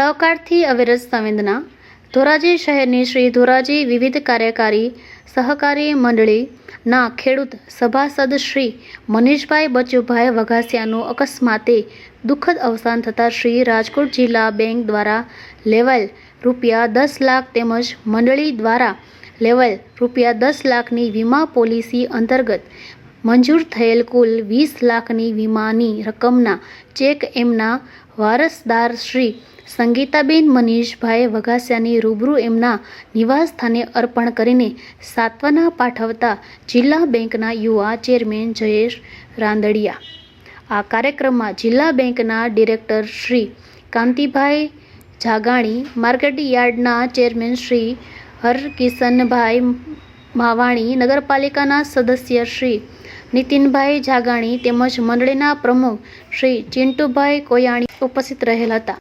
સહકારથી અવિરત સંવેદના. ધોરાજી શહેરની શ્રી ધોરાજી વિવિધ કાર્યકારી સહકારી મંડળીના ખેડૂત સભાસદ શ્રી મનીષભાઈ બચુભાઈ વઘાસિયાનું અકસ્માતે દુઃખદ અવસાન થતાં શ્રી રાજકોટ જિલ્લા બેંક દ્વારા લેવાયેલ રૂપિયા દસ લાખ તેમજ મંડળી દ્વારા લેવાયેલ રૂપિયા દસ લાખની વીમા પોલિસી અંતર્ગત મંજૂર થયેલ કુલ વીસ લાખની વીમાની રકમના ચેક એમના વારસદાર શ્રી સંગીતાબેન મનીષભાઈ વઘાસિયાની રૂબરૂ એમના નિવાસ સ્થાને અર્પણ કરીને સાંત્વના પાઠવતા જિલ્લા બેંકના યુવા ચેરમેન જયેશ રાંદડિયા. આ કાર્યક્રમમાં જિલ્લા બેંકના ડિરેક્ટર શ્રી કાંતિભાઈ જાગાણી, માર્કેટ યાર્ડના ચેરમેન શ્રી હરકિશનભાઈ માવાણી નગરપાલિકાના સદસ્ય શ્રી નીતિનભાઈ જાગાણી તેમજ મંડળીના પ્રમુખ શ્રી ચિંટુભાઈ કોયાણી ઉપસ્થિત રહેલ હતા.